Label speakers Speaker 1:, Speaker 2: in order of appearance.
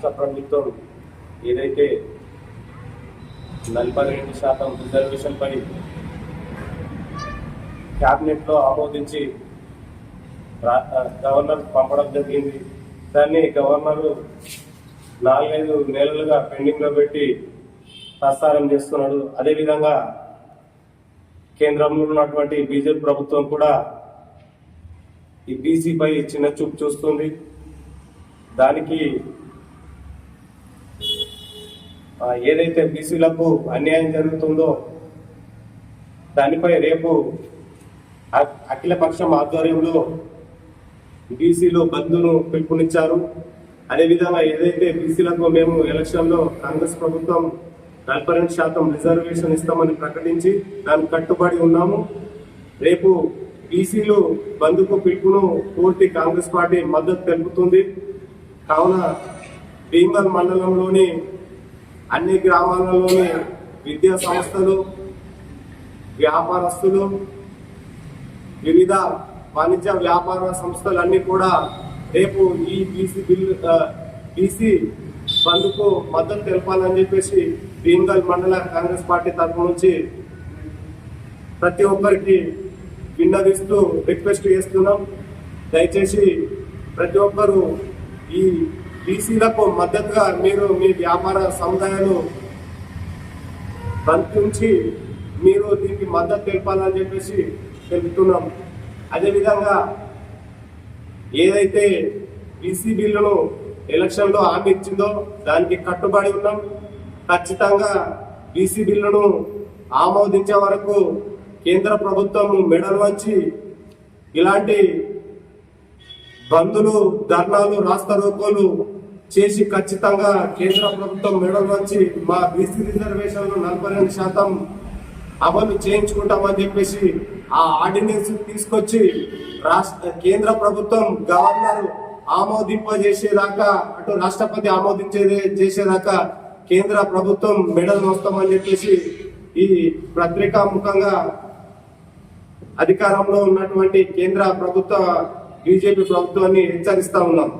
Speaker 1: రాష్ట్ర ప్రభుత్వం ఏదైతే నలభై రెండు శాతం రిజర్వేషన్ క్యాబినెట్లో ఆమోదించి గవర్నర్ పంపడం జరిగింది. దాన్ని గవర్నర్ నాలుగైదు నెలలుగా పెండింగ్లో పెట్టి ప్రస్తారం చేస్తున్నాడు. అదేవిధంగా కేంద్రంలో ఉన్నటువంటి బీజేపీ ప్రభుత్వం కూడా ఈ బీసీపై చిన్న చూపు చూస్తుంది. దానికి ఏదైతే బీసీలకు అన్యాయం జరుగుతుందో దానిపై రేపు అఖిలపక్షం ఆధ్వర్యంలో బీసీలో బంధును పిలుపునిచ్చారు. అదేవిధంగా ఏదైతే బీసీలకు మేము ఎలక్షన్లో కాంగ్రెస్ ప్రభుత్వం నలభై రెండు శాతం రిజర్వేషన్ ఇస్తామని ప్రకటించి దానికి కట్టుబడి ఉన్నాము. రేపు బీసీలు బంధుకు పిలుపును పూర్తి కాంగ్రెస్ పార్టీ మద్దతు తెలుపుతుంది. కావున భీమల్ మండలంలోని అన్ని గ్రామాలలోని విద్యా సంస్థలు వ్యాపారస్తులు వివిధ వాణిజ్య వ్యాపార సంస్థలన్నీ కూడా రేపు ఈ బీసీ బిల్లు బీసీ బంద్కు మద్దతు తెలపాలని చెప్పేసి భీమగల్ మండల కాంగ్రెస్ పార్టీ తరఫు నుంచి ప్రతి ఒక్కరికి విన్నవిస్తూ రిక్వెస్ట్ చేస్తున్నాం. దయచేసి ప్రతి ఒక్కరు ఈ బీసీలకు మద్దతుగా మీరు మీ వ్యాపార సముదాయాలు బంద్ మీరు దీనికి మద్దతు తెలపాలని చెప్పేసి తెలుపుతున్నాం. అదేవిధంగా ఏదైతే బీసీ బిల్లును ఎలక్షన్లో హామీ ఇచ్చిందో దానికి కట్టుబడి ఉన్నాం. ఖచ్చితంగా బీసీ బిల్లును ఆమోదించే వరకు కేంద్ర ప్రభుత్వం మెడలు వంచి ఇలాంటి బంధులు ధర్నాలు రాస్తా రోకోలు చేసి ఖచ్చితంగా కేంద్ర ప్రభుత్వం మెడల్ వచ్చి మా బీసీ రిజర్వేషన్లు నలభై రెండు శాతం అమలు చేయించుకుంటామని చెప్పేసి ఆ ఆర్డినెన్స్ తీసుకొచ్చి రాష్ట్ర కేంద్ర ప్రభుత్వం గవర్నర్ ఆమోదింపజేసేదాకా అటు రాష్ట్రపతి ఆమోదించే చేసేదాకా కేంద్ర ప్రభుత్వం మెడల్ వస్తామని చెప్పేసి ఈ పత్రికా ముఖంగా అధికారంలో ఉన్నటువంటి కేంద్ర ప్రభుత్వ బీజేపీ ప్రభుత్వాన్ని హెచ్చరిస్తా ఉన్నాం.